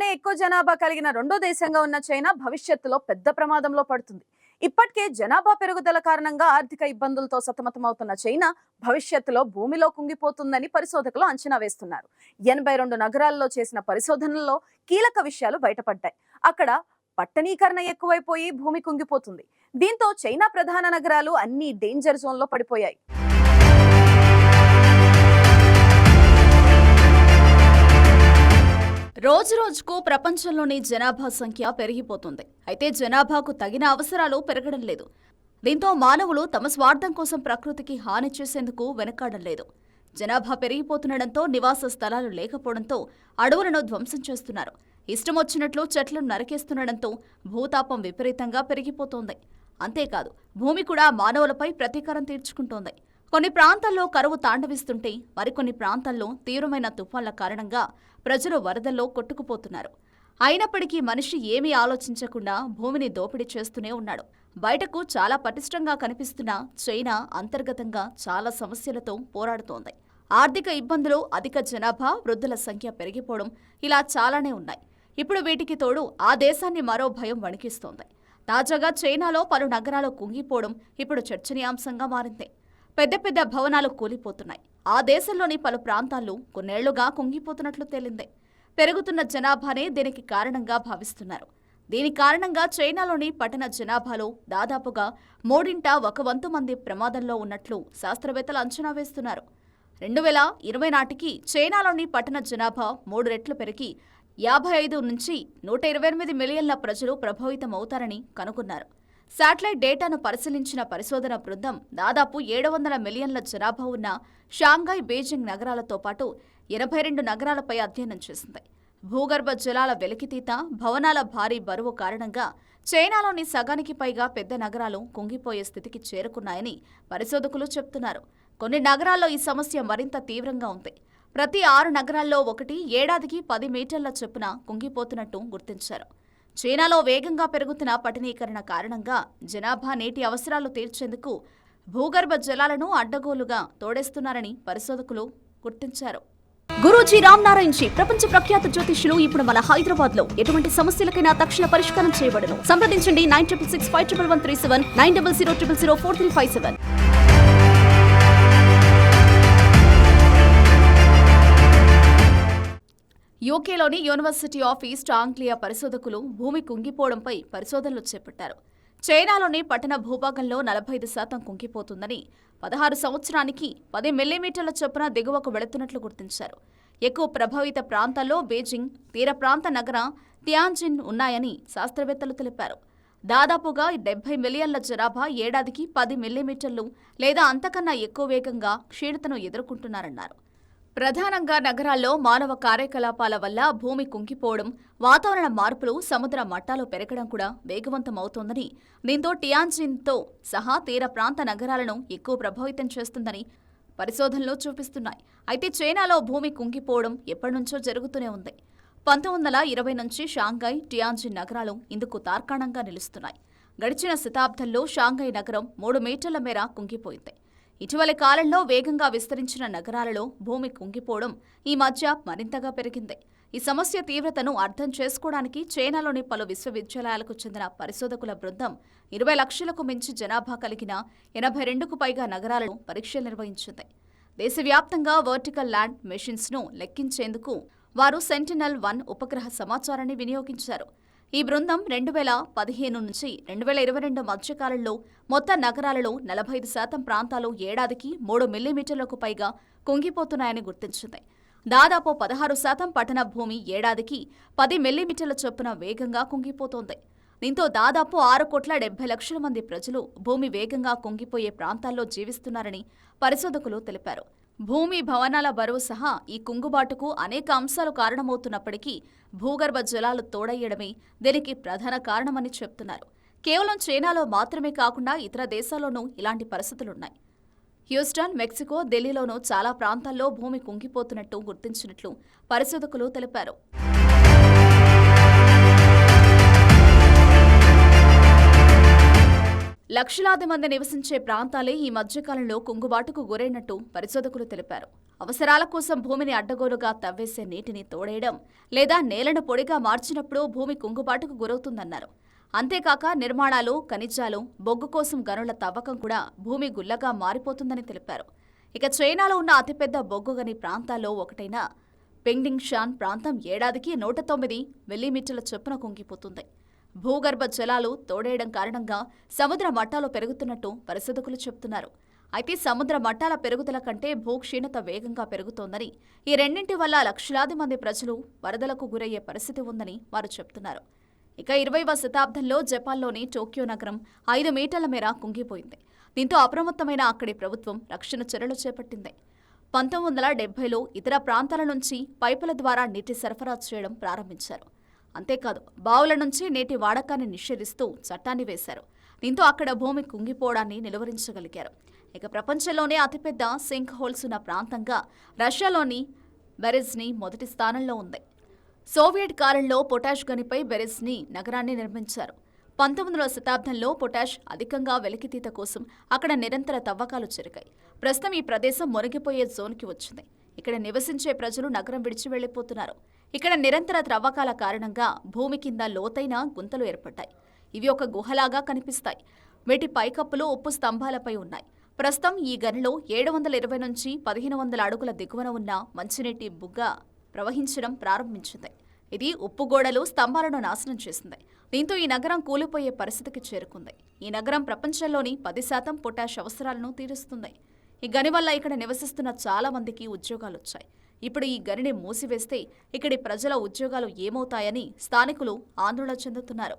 ప్రపంచంలోనే ఎక్కువ జనాభా కలిగిన రెండో దేశంగా ఉన్న చైనా భవిష్యత్తులో పెద్ద ప్రమాదంలో పడుతుంది. ఇప్పటికే జనాభా పెరుగుదల కారణంగా ఆర్థిక ఇబ్బందులతో సతమతమవుతున్న చైనా భవిష్యత్తులో భూమిలో కుంగిపోతుందని పరిశోధకులు అంచనా వేస్తున్నారు. ఎనభై రెండు నగరాల్లో చేసిన పరిశోధనల్లో కీలక విషయాలు బయటపడ్డాయి. అక్కడ పట్టణీకరణ ఎక్కువైపోయి భూమి కుంగిపోతుంది. దీంతో చైనా ప్రధాన నగరాలు అన్ని డేంజర్ జోన్లో పడిపోయాయి. రోజు రోజుకు ప్రపంచంలోని జనాభా సంఖ్య పెరిగిపోతుంది. అయితే జనాభాకు తగిన అవసరాలు పెరగడం లేదు. దీంతో మానవులు తమ స్వార్థం కోసం ప్రకృతికి హాని చేసేందుకు వెనకాడడం లేదు. జనాభా పెరిగిపోతుండటంతో నివాస స్థలాలు లేకపోవడంతో అడవులను ధ్వంసం చేస్తున్నారు. ఇష్టం వచ్చినట్లు చెట్లను నరికేస్తుండటంతో భూతాపం విపరీతంగా పెరిగిపోతోంది. అంతేకాదు భూమి కూడా మానవులపై ప్రతీకారం తీర్చుకుంటోంది. కొన్ని ప్రాంతాల్లో కరువు తాండవిస్తుంటే మరికొన్ని ప్రాంతాల్లో తీవ్రమైన తుఫాన్ల కారణంగా ప్రజలు వరదల్లో కొట్టుకుపోతున్నారు. అయినప్పటికీ మనిషి ఏమీ ఆలోచించకుండా భూమిని దోపిడీ చేస్తూనే ఉన్నాడు. బయటకు చాలా పటిష్టంగా కనిపిస్తున్న చైనా అంతర్గతంగా చాలా సమస్యలతో పోరాడుతోంది. ఆర్థిక ఇబ్బందులు అధిక జనాభా వృద్ధుల సంఖ్య పెరిగిపోవడం ఇలా చాలానే ఉన్నాయి. ఇప్పుడు వీటికి తోడు ఆ దేశాన్ని మరో భయం వణికిస్తోంది. తాజాగా చైనాలో పలు నగరాలు కుంగిపోవడం ఇప్పుడు చర్చనీయాంశంగా మారింది. పెద్ద పెద్ద భవనాలు కూలిపోతున్నాయి. ఆ దేశంలోని పలు ప్రాంతాలు కొన్నేళ్ళుగా కుంగిపోతున్నట్లు తేలింది. పెరుగుతున్న జనాభానే దీనికి కారణంగా భావిస్తున్నారు. దీని కారణంగా చైనాలోని పట్టణ జనాభాలో దాదాపుగా మూడింట ఒక వంతు మంది ప్రమాదంలో ఉన్నట్లు శాస్త్రవేత్తలు అంచనా వేస్తున్నారు. రెండు వేల ఇరవై నాటికి చైనాలోని పట్టణ జనాభా మూడు రెట్లు పెరిగి యాభై ఐదు నుంచి నూట ఇరవై ఎనిమిది మిలియన్ల ప్రజలు ప్రభావితమవుతారని కనుగొన్నారు. శాటిలైట్ డేటాను పరిశీలించిన పరిశోధన బృందం దాదాపు ఏడు వందల మిలియన్ల జనాభా ఉన్న షాంఘై బీజింగ్ నగరాలతో పాటు ఎనభై రెండు నగరాలపై అధ్యయనం చేసింది. భూగర్భ జలాల వెలికితీత భవనాల భారీ బరువు కారణంగా చైనాలోని సగానికి పైగా పెద్ద నగరాలు కుంగిపోయే స్థితికి చేరుకున్నాయని పరిశోధకులు చెబుతున్నారు కొన్ని నగరాల్లో ఈ సమస్య మరింత తీవ్రంగా ఉంది. ప్రతి ఆరు నగరాల్లో ఒకటి ఏడాదికి పది మీటర్ల చొప్పున కుంగిపోతున్నట్టు గుర్తించారు. చైనాలో వేగంగా పెరుగుతున్న పట్టణీకరణ కారణంగా జనాభా నీటి అవసరాలు తీర్చేందుకు భూగర్భ జలాలను అడ్డగోలుగా తోడేస్తున్నారని పరిశోధకులు గుర్తించారు. గురూజీ రామ్ నారాయణ్ జీ ప్రపంచ ప్రఖ్యాత జ్యోతిష్యులు ఇప్పుడు మన హైదరాబాద్లో ఎటువంటి సమస్యలకైనా తక్షణ పరిష్కారం చేయబడను. సంప్రదించండి nine triple six five triple one three seven nine double zero triple zero four three five seven. యూకేలోని University of East Anglia పరిశోధకులు భూమి కుంగిపోవడంపై పరిశోధనలు చేపట్టారు. చైనాలోని పట్టణ భూభాగంలో నలభై ఐదు శాతం కుంగిపోతుందని పదహారు సంవత్సరానికి పది మిల్లీమీటర్ల చొప్పున దిగువకు వెళుతున్నట్లు గుర్తించారు. ఎక్కువ ప్రభావిత ప్రాంతాల్లో బీజింగ్ తీర ప్రాంత నగర టియాన్జిన్ ఉన్నాయని శాస్త్రవేత్తలు తెలిపారు. దాదాపుగా డెబ్బై మిలియన్ల జనాభా ఏడాదికి పది మిల్లీమీటర్లు లేదా అంతకన్నా ఎక్కువ వేగంగా క్షీణతను ఎదుర్కొంటున్నారన్నారు. ప్రధానంగా నగరాల్లో మానవ కార్యకలాపాల వల్ల భూమి కుంగిపోవడం వాతావరణ మార్పులు సముద్ర మట్టాలు పెరగడం కూడా వేగవంతమవుతోందని దీంతో టియాన్జిన్తో సహా తీర ప్రాంత నగరాలను ఎక్కువ ప్రభావితం చేస్తుందని పరిశోధనలు చూపిస్తున్నాయి. అయితే చైనాలో భూమి కుంగిపోవడం ఎప్పటినుంచో జరుగుతూనే ఉంది. పంతొమ్మిది వందల ఇరవై నుంచి షాంఘై టియాన్జిన్ నగరాలు ఇందుకు తార్కాణంగా నిలుస్తున్నాయి. గడిచిన శతాబ్దంలో షాంఘై నగరం మూడు మీటర్ల మేర కుంగిపోయింది. ఇటీవలి కాలంలో వేగంగా విస్తరించిన నగరాలలో భూమి కుంగిపోవడం ఈ మధ్య మరింతగా పెరిగింది. ఈ సమస్య తీవ్రతను అర్థం చేసుకోవడానికి చైనాలోని పలు విశ్వవిద్యాలయాలకు చెందిన పరిశోధకుల బృందం ఇరవై లక్షలకు మించి జనాభా కలిగిన ఎనభై రెండుకు పైగా నగరాలను పరీక్షలు నిర్వహించింది. దేశవ్యాప్తంగా వర్టికల్ ల్యాండ్ మెషిన్స్ను లెక్కించేందుకు వారు సెంటినల్ వన్ ఉపగ్రహ సమాచారాన్ని వినియోగించారు. ఈ బృందం రెండు వేల పదిహేను నుంచి రెండు వేల ఇరవై రెండు మధ్యకాలంలో మొత్తం నగరాలలో నలభై ఐదు శాతం ప్రాంతాలు ఏడాదికి మూడు మిల్లీమీటర్లకు పైగా కుంగిపోతున్నాయని గుర్తించింది. దాదాపు పదహారు శాతం పట్టణ భూమి ఏడాదికి పది మిల్లీమీటర్ల చొప్పున వేగంగా కుంగిపోతోంది. దీంతో దాదాపు ఆరు కోట్ల డెబ్బై లక్షల మంది ప్రజలు భూమి వేగంగా కుంగిపోయే ప్రాంతాల్లో జీవిస్తున్నారని పరిశోధకులు తెలిపారు. భూమి భవనాల బరువు సహా ఈ కుంగుబాటుకు అనేక అంశాలు కారణమవుతున్నప్పటికీ భూగర్భ జలాలు తోడయ్యడమే దీనికి ప్రధాన కారణమని చెప్తున్నారు. కేవలం చైనాలో మాత్రమే కాకుండా ఇతర దేశాల్లోనూ ఇలాంటి పరిస్థితులున్నాయి. హ్యూస్టన్ మెక్సికో ఢిల్లీలోనూ చాలా ప్రాంతాల్లో భూమి కుంగిపోతున్నట్టు గుర్తించినట్లు పరిశోధకులు తెలిపారు. లక్షలాది మంది నివసించే ప్రాంతాలే ఈ మధ్యకాలంలో కుంగుబాటుకు గురైనట్టు పరిశోధకులు తెలిపారు. అవసరాల కోసం భూమిని అడ్డగోలుగా తవ్వేసే నీటిని తోడేయడం లేదా నేలను పొడిగా మార్చినప్పుడు భూమి కుంగుబాటుకు గురవుతుందన్నారు. అంతేకాక నిర్మాణాలు ఖనిజాలు బొగ్గు కోసం గనుల తవ్వకం కూడా భూమి గుల్లగా మారిపోతుందని తెలిపారు. ఇక చైనాలో ఉన్న అతిపెద్ద బొగ్గు గని ప్రాంతాల్లో ఒకటైన పెంగ్డింగ్షాన్ ప్రాంతం ఏడాదికి నూట తొమ్మిది మిల్లీమీటర్ల చొప్పున కుంగిపోతుంది. భూగర్భ జలాలు తోడేయడం కారణంగా సముద్ర మట్టాలు పెరుగుతున్నట్టు పరిశోధకులు చెబుతున్నారు. అయితే సముద్ర మట్టాల పెరుగుదల కంటే భూక్షీణత వేగంగా పెరుగుతోందని ఈ రెండింటి వల్ల లక్షలాది మంది ప్రజలు వరదలకు గురయ్యే పరిస్థితి ఉందని వారు చెబుతున్నారు. ఇక ఇరవైవ శతాబ్దంలో జపాన్లోని టోక్యో నగరం ఐదు మీటర్ల మేర కుంగిపోయింది. దీంతో అప్రమత్తమైన అక్కడి ప్రభుత్వం రక్షణ చర్యలు చేపట్టింది. పంతొమ్మిది వందల డెబ్బైలో ఇతర ప్రాంతాల నుంచి పైపుల ద్వారా నీటి సరఫరా చేయడం ప్రారంభించారు. అంతేకాదు బావుల నుంచి నీటి వాడకాన్ని నిషేధిస్తూ చట్టాన్ని వేశారు. దీంతో అక్కడ భూమి కుంగిపోవడాన్ని నిలువరించగలిగారు. ఇక ప్రపంచంలోనే అతిపెద్ద సింక్ హోల్స్ ఉన్న ప్రాంతంగా రష్యాలోని బెరెజ్ని మొదటి స్థానంలో ఉంది. సోవియట్ కాలంలో పొటాష్ గనిపై బెరెజ్ని నగరాన్ని నిర్మించారు. పంతొమ్మిదవ శతాబ్దంలో పొటాష్ అధికంగా వెలికితీత కోసం అక్కడ నిరంతర తవ్వకాలు జరిగాయి. ప్రస్తుతం ఈ ప్రదేశం మునిగిపోయే జోన్కి వచ్చింది. ఇక్కడ నివసించే ప్రజలు నగరం విడిచి వెళ్ళిపోతున్నారు ఇక్కడ నిరంతర త్రవ్వకాల కారణంగా భూమి కింద లోతైన గుంతలు ఏర్పడ్డాయి. ఇవి ఒక గుహలాగా కనిపిస్తాయి. వీటి పైకప్పులు ఉప్పు స్తంభాలపై ఉన్నాయి. ప్రస్తుతం ఈ గనిలో ఏడు వందల ఇరవై నుంచి పదిహేను వందల అడుగుల దిగువన ఉన్న మంచినీటి బుగ్గ ప్రవహించడం ప్రారంభించింది. ఇది ఉప్పు గోడలు స్తంభాలను నాశనం చేసింది. దీంతో ఈ నగరం కూలిపోయే పరిస్థితికి చేరుకుంది. ఈ నగరం ప్రపంచంలోని పది శాతం పొటాష్ అవసరాలను తీరుస్తుంది. ఈ గని వల్ల ఇక్కడ నివసిస్తున్న చాలా మందికి ఉద్యోగాలు వచ్చాయి ఇప్పుడు ఈ గనిని మూసివేస్తే ఇక్కడి ప్రజల ఉద్యోగాలు ఏమవుతాయని స్థానికులు ఆందోళన చెందుతున్నారు.